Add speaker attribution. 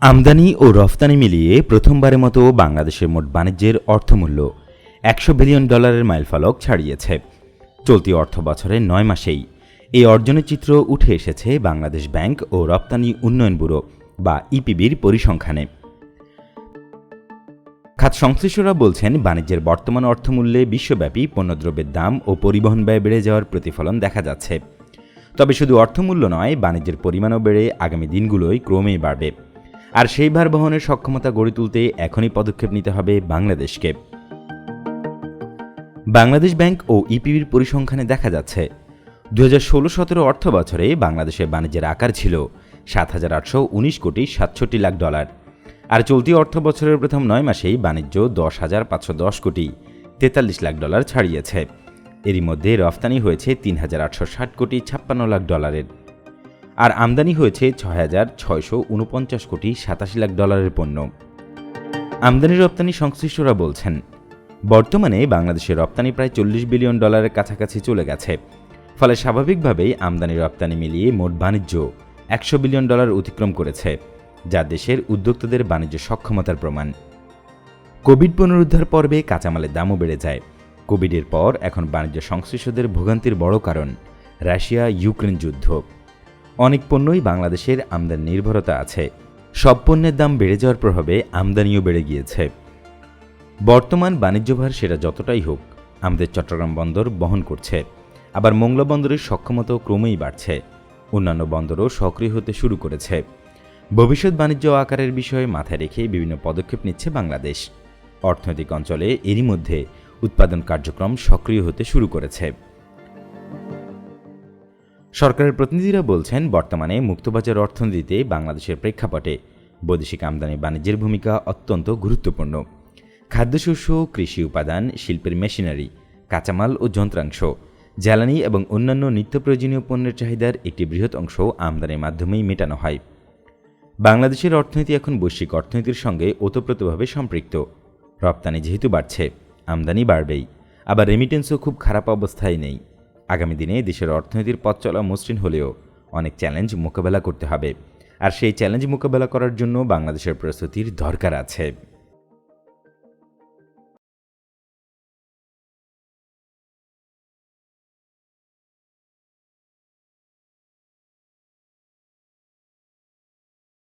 Speaker 1: আমদানি ও রফতানি মিলিয়ে প্রথমবারের মতো বাংলাদেশের মোট বাণিজ্যের অর্থমূল্য একশো বিলিয়ন ডলারের মাইলফলক ছাড়িয়েছে। চলতি অর্থ বছরের নয় মাসেই এই অর্জনের চিত্র উঠে এসেছে বাংলাদেশ ব্যাংক ও রপ্তানি উন্নয়ন ব্যুরো বা ইপিবির পরিসংখ্যানে। খাত সংশ্লিষ্টরা বলছেন, বাণিজ্যের বর্তমান অর্থমূল্যে বিশ্বব্যাপী পণ্যদ্রব্যের দাম ও পরিবহন ব্যয় বেড়ে যাওয়ার প্রতিফলন দেখা যাচ্ছে। তবে শুধু অর্থমূল্য নয়, বাণিজ্যের পরিমাণও বেড়ে আগামী দিনগুলোয় ক্রমেই বাড়বে। আর সেই ভার বহনের সক্ষমতা গড়ে তুলতে এখনই পদক্ষেপ নিতে হবে বাংলাদেশকে। বাংলাদেশ ব্যাংক ও ইপিবির পরিসংখ্যানে দেখা যাচ্ছে দু হাজার ষোলো সতেরো অর্থ বছরে বাংলাদেশের বাণিজ্যের আকার ছিল সাত হাজার আটশো উনিশ কোটি সাতষট্টি লাখ ডলার। আর চলতি অর্থ বছরের প্রথম নয় মাসেই বাণিজ্য দশ হাজার পাঁচশো দশ কোটি তেতাল্লিশ লাখ ডলার ছাড়িয়েছে। এরই মধ্যে রফতানি হয়েছে তিন হাজার আটশো ষাট কোটি ছাপ্পান্ন লাখ ডলারের। আর আমদানি হয়েছে ছয় হাজার ছয়শো উনপঞ্চাশ কোটি সাতাশি লাখ ডলারের পণ্য। আমদানি রপ্তানি সংশ্লিষ্টরা বলছেন, বর্তমানে বাংলাদেশের রপ্তানি প্রায় চল্লিশ বিলিয়ন ডলারের কাছাকাছি চলে গেছে। ফলে স্বাভাবিকভাবেই আমদানি রপ্তানি মিলিয়ে মোট বাণিজ্য একশো বিলিয়ন ডলার অতিক্রম করেছে, যা দেশের উদ্যোক্তাদের বাণিজ্য সক্ষমতার প্রমাণ। কোভিড পুনরুদ্ধার পর্বে কাঁচামালের দামও বেড়ে যায়। কোভিডের পর এখন বাণিজ্য সংশ্লিষ্টদের ভোগান্তির বড় কারণ, রাশিয়া ইউক্রেন যুদ্ধ। অনেক পণ্যই বাংলাদেশের আমদানি নির্ভরতা আছে। সব পণ্যের দাম বেড়ে যাওয়ার প্রভাবে আমদানিও বেড়ে গিয়েছে। বর্তমান বাণিজ্যভার সেটা যতটাই হোক, আমাদের চট্টগ্রাম বন্দর বহন করছে। আবার মোংলা বন্দরের সক্ষমতাও ক্রমেই বাড়ছে। অন্যান্য বন্দরও সক্রিয় হতে শুরু করেছে। ভবিষ্যৎ বাণিজ্য আকারের বিষয়ে মাথায় রেখে বিভিন্ন পদক্ষেপ নিচ্ছে বাংলাদেশ। অর্থনৈতিক অঞ্চলে এরই মধ্যে উৎপাদন কার্যক্রম সক্রিয় হতে শুরু করেছে। সরকারের প্রতিনিধিরা বলছেন, বর্তমানে মুক্তবাজার অর্থনীতিতে বাংলাদেশের প্রেক্ষাপটে বৈদেশিক আমদানি বাণিজ্যের ভূমিকা অত্যন্ত গুরুত্বপূর্ণ। খাদ্যশস্য, কৃষি উপাদান, শিল্পের মেশিনারি, কাঁচামাল ও যন্ত্রাংশ, জ্বালানি এবং অন্যান্য নিত্য প্রয়োজনীয় পণ্যের চাহিদার একটি বৃহৎ অংশ আমদানির মাধ্যমেই মেটানো হয়। বাংলাদেশের অর্থনীতি এখন বৈশ্বিক অর্থনীতির সঙ্গে ওতপ্রোতভাবে সম্পৃক্ত। রপ্তানি যেহেতু বাড়ছে আমদানি বাড়বেই। আবার রেমিটেন্সও খুব খারাপ অবস্থায় নেই। আগামী দিনে দেশের অর্থনীতির পথ চলা মসৃণ হলেও অনেক চ্যালেঞ্জ মোকাবেলা করতে হবে। আর সেই চ্যালেঞ্জ মোকাবেলা করার জন্য বাংলাদেশের প্রস্তুতির দরকার আছে।